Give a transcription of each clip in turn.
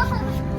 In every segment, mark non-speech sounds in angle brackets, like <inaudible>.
Mama. <laughs>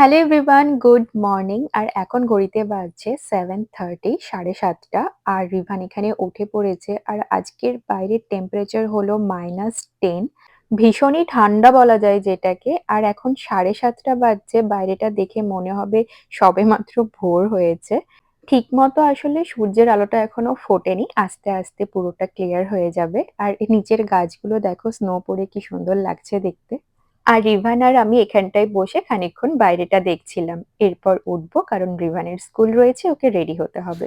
Hello everyone good morning আর এখন ঘড়িতে বাজছে সেভেন থার্টি সাড়ে সাতটা। আর রিভান এখানে উঠে পড়েছে। আর আজকের বাইরের টেম্পারেচার হলো মাইনাস টেন ভীষণই ঠান্ডা বলা যায় যেটাকে। আর এখন সাড়ে সাতটা বাজছে। বাইরেটা দেখে মনে হবে সবেমাত্র ভোর হয়েছে। ঠিক মতো আসলে সূর্যের আলোটা এখনও ফোটেনি। আস্তে আস্তে পুরোটা ক্লিয়ার হয়ে যাবে। আর নিচের গাছগুলো দেখো স্নো পড়ে কি সুন্দর লাগছে দেখতে। আর রিভান আর আমি এখানটায় বসে খানিকক্ষণ বাইরেটা দেখছিলাম। এরপর উঠবো কারণ রিভানের স্কুল রয়েছে ওকে রেডি হতে হবে।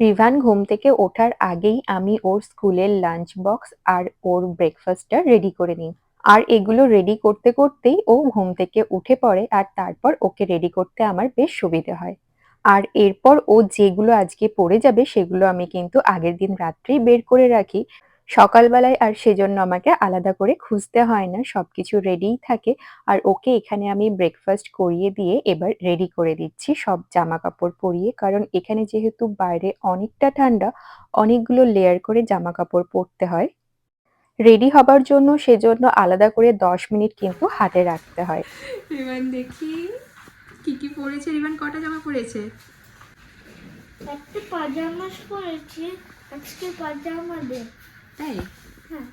রিভান ঘুম থেকে ওঠার আগেই আমি ওর স্কুলের লাঞ্চ বক্স আর ওর ব্রেকফাস্টটা রেডি করে নিই। আর এগুলো রেডি করতে করতেই ও ঘুম থেকে উঠে পড়ে আর তারপর ওকে রেডি করতে আমার বেশ সুবিধে হয়। আর এরপর ও যেগুলো আজকে পড়ে যাবে সেগুলো আমি কিন্তু আগের দিন রাত্রেই বের করে রাখি। সকালবেলায় আর সেজন্য আমাকে আলাদা করে খুঁজতে হয় না, সবকিছু রেডিই থাকে। আর ওকে এখানে আমি ব্রেকফাস্ট করিয়ে দিয়ে এবার রেডি করে দিচ্ছি সব জামা কাপড় পরিয়ে। কারণ এখানে যেহেতু বাইরে অনেকটা ঠান্ডা, অনেকগুলো লেয়ার করে জামা কাপড় পরতে হয়। রেডি হবার জন্য সেজন্য আলাদা করে দশ মিনিট কিন্তু হাতে রাখতে হয়। রিবান দেখি কি কি পরেছে রিবান কটা জামা পরেছে একটা পাজামা পরেছি আজকে পাজামা দে। তাই? হ্যাঁ।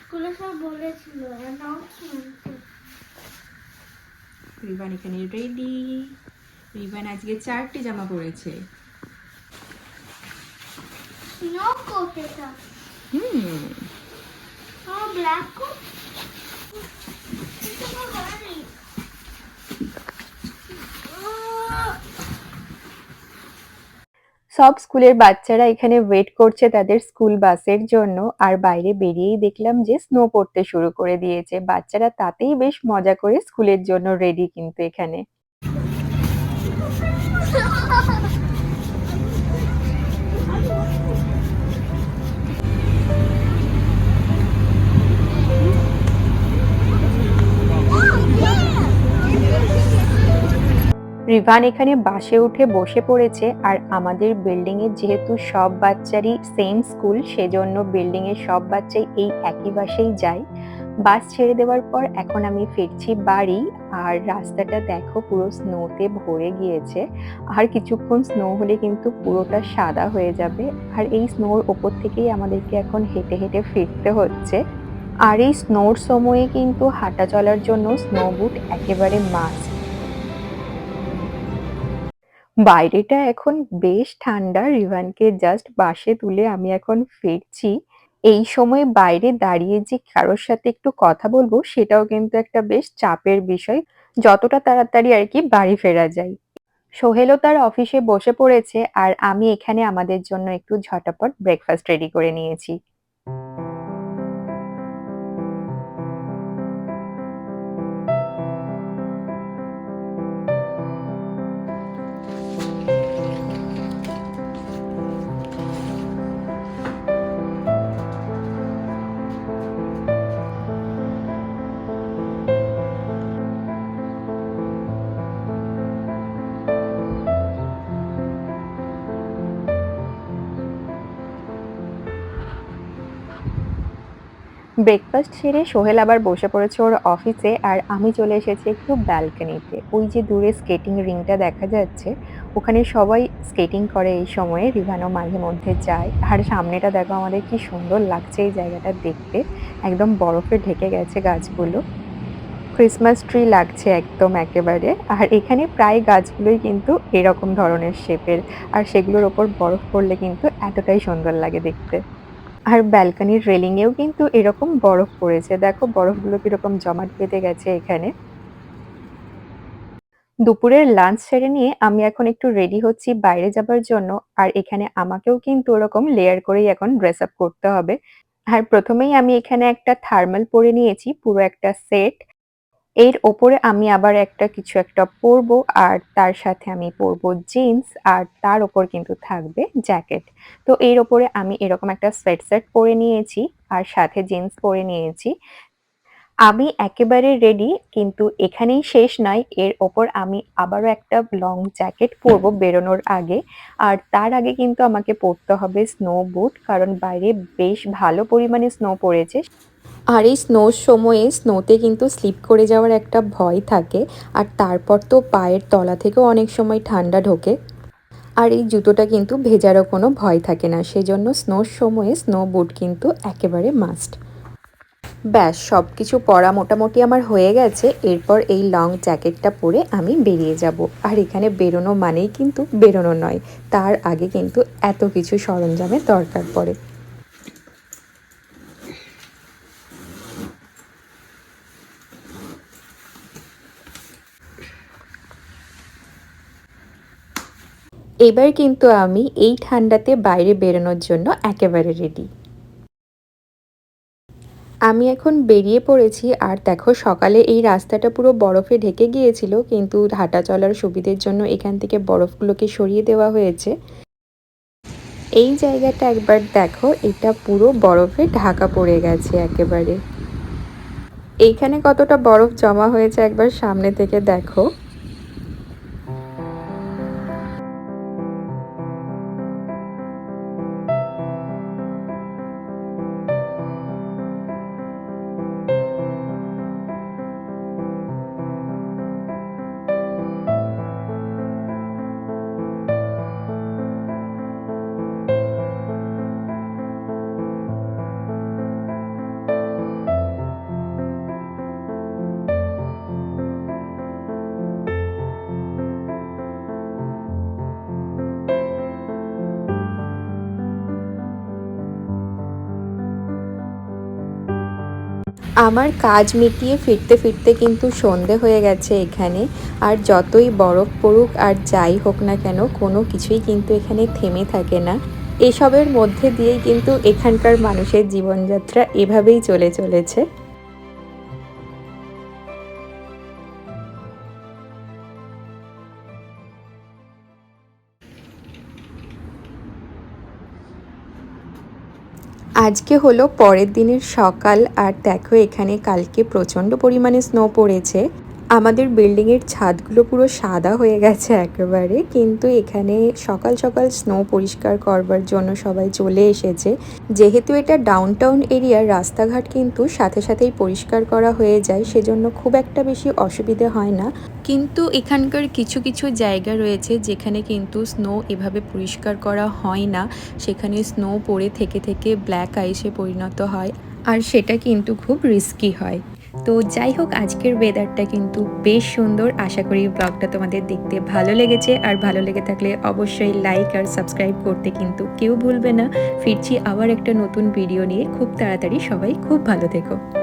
স্কুলে সব বলেছিল অ্যানাউন্সমেন্ট রিবান এখানে রেডি রিবান আজকে চারটি জামা পরেছে স্নো কোট এটা হুম হয়নি আহ! সব স্কুলের বাচ্চারা এখানে ওয়েট করছে তাদের স্কুল বাসের জন্য। আর বাইরে বেরিয়েই দেখলাম যে স্নো পড়তে শুরু করে দিয়েছে। বাচ্চারা তাতেই বেশ মজা করে স্কুলের জন্য রেডি কিন্তু এখানে। <laughs> রিভান এখানে বাসে উঠে বসে পড়েছে আর আমাদের বিল্ডিংয়ে যেহেতু সব বাচ্চারই সেম স্কুল সেজন্য বিল্ডিং এর সব বাচ্চাই এই একই বাসেই যায়। বাস ছেড়ে দেওয়ার পর এখন আমি ফিরছি বাড়ি আর রাস্তাটা দেখো পুরো স্নোতে ভরে গিয়েছে। আর কিছুক্ষণ স্নো হলে কিন্তু পুরোটা সাদা হয়ে যাবে। আর এই স্নোর ওপর থেকেই আমাদেরকে এখন হেঁটে হেঁটে ফিরতে হচ্ছে। আর এই স্নোর সময়ে কিন্তু হাঁটা চলার জন্য স্নো বুট একেবারে মাস্ট বাইরেটা এখন বেশ ঠান্ডা। রিভানকে জাস্ট বাসে তুলে আমি এখন ফিরছি। এই সময় বাইরে দাঁড়িয়ে যে কারোর সাথে একটু কথা বলব, সেটাও কিন্তু একটা বেশ চাপের বিষয়। যতটা তাড়াতাড়ি আর কি বাড়ি ফেরা যায়। সোহেলও তার অফিসে বসে পড়েছে আর আমি এখানে আমাদের জন্য একটু ঝটাপট ব্রেকফাস্ট রেডি করে নিয়েছি। ব্রেকফাস্ট সেরে সোহেল আবার বসে পড়েছে ওর অফিসে আর আমি চলে এসেছি একটু ব্যালকনিতে ওই যে দূরে স্কেটিং রিংটা দেখা যাচ্ছে, ওখানে সবাই স্কেটিং করে এই সময়ে রিভানো মাঝে মধ্যে যায়। আর সামনেটা দেখো আমাদের কি সুন্দর লাগছে এই জায়গাটা দেখতে। একদম বরফে ঢেকে গেছে গাছগুলো। ক্রিসমাস ট্রি লাগছে একদম একেবারে। আর এখানে প্রায় গাছগুলোই কিন্তু এরকম ধরনের শেপের আর সেগুলোর ওপর বরফ পড়লে কিন্তু এতটাই সুন্দর লাগে দেখতে। আর ব্যালকানির রেলিংয়েও কিন্তু এরকম বরফ পড়েছে। দেখো বরফগুলো কীরকম জমাট বেঁধে গেছে এখানে। দুপুরের লাঞ্চ সেরে নিয়ে আমি এখন একটু রেডি হচ্ছি বাইরে যাবার জন্য। আর এখানে আমাকেও কিন্তু ওরকম লেয়ার করেই এখন ড্রেস আপ করতে হবে। আর প্রথমেই আমি এখানে একটা থার্মাল পরে নিয়েছি, পুরো একটা সেট এর ওপরে আমি আবার একটা কিছু একটা পরবো, আর তার সাথে আমি পরবো জিন্স আর তার ওপর কিন্তু থাকবে জ্যাকেট তো এর ওপরে আমি এরকম একটা সোয়েট সেট পরে নিয়েছি, আর সাথে জিন্স পরে নিয়েছি। আমি একেবারে রেডি কিন্তু এখানেই শেষ নয়, এর ওপর আমি আবারও একটা লং জ্যাকেট পরবো বেরোনোর আগে। আর তার আগে কিন্তু আমাকে পরতে হবে স্নো বুট কারণ বাইরে বেশ ভালো পরিমাণে স্নো পড়েছে। আর এই স্নোর সময়ে স্নোতে কিন্তু স্লিপ করে যাওয়ার একটা ভয় থাকে, আর তারপর তো পায়ের তলা থেকেও অনেক সময় ঠান্ডা ঢোকে। আর এই জুতোটা কিন্তু ভেজারও কোনো ভয় থাকে না, সেজন্য স্নোর সময়ে স্নো বুট কিন্তু একেবারে মাস্ট। ব্যাস সব কিছু পরা মোটামুটি আমার হয়ে গেছে, এরপর এই লং জ্যাকেটটা পরে আমি বেরিয়ে যাব। আর এখানে বেরোনো মানেই কিন্তু বেরোনো নয়, তার আগে কিন্তু এত কিছু সরঞ্জামের দরকার পড়ে। এবার কিন্তু আমি এই ঠান্ডাতে বাইরে বেরোনোর জন্য একেবারে রেডি আমি এখন বেরিয়ে পড়েছি আর দেখো সকালে এই রাস্তাটা পুরো বরফে ঢেকে গিয়েছিল, কিন্তু হাঁটা চলার সুবিধের জন্য এখান থেকে বরফগুলোকে সরিয়ে দেওয়া হয়েছে। এই জায়গাটা একবার দেখো, এটা পুরো বরফে ঢাকা পড়ে গেছে একেবারে। এইখানে কতটা বরফ জমা হয়েছে একবার সামনে থেকে দেখো। আমার কাজ মিটিয়ে ফিরতে ফিরতে কিন্তু সন্ধে হয়ে গেছে এখানে। আর যতই বরফ পড়ুক আর যাই হোক না কেন, কোনো কিছুই কিন্তু এখানে থেমে থাকে না। এসবের মধ্যে দিয়েই কিন্তু এখানকার মানুষের জীবনযাত্রা এভাবেই চলে চলেছে। আজকে হলো পরের দিনের সকাল আর দেখো এখানে কালকে প্রচণ্ড পরিমাণে স্নো পড়েছে। আমাদের বিল্ডিংয়ের ছাদগুলো পুরো সাদা হয়ে গেছে একেবারে, কিন্তু এখানে সকাল সকাল স্নো পরিষ্কার করবার জন্য সবাই চলে এসেছে। যেহেতু এটা ডাউন টাউন এরিয়ার রাস্তাঘাট কিন্তু সাথে সাথেই পরিষ্কার করা হয়ে যায়, সেজন্য খুব একটা বেশি অসুবিধে হয় না। কিন্তু এখানকার কিছু কিছু জায়গা রয়েছে যেখানে কিন্তু স্নো এভাবে পরিষ্কার করা হয় না। সেখানে স্নো পড়ে থেকে থেকে ব্ল্যাক আইসে পরিণত হয়। আর সেটা কিন্তু খুব রিস্কি হয়। তো যাই হোক, আজকের ওয়েদারটা কিন্তু বেশ সুন্দর। আশা করি ব্লগটা তোমাদের দেখতে ভালো লেগেছে। আর ভালো লেগে থাকলে অবশ্যই লাইক আর সাবস্ক্রাইব করতে কিন্তু কেউ ভুলবে না। ফিরছি আবার একটা নতুন ভিডিও নিয়ে। খুব তাড়াতাড়ি সবাই খুব ভালো থেকো।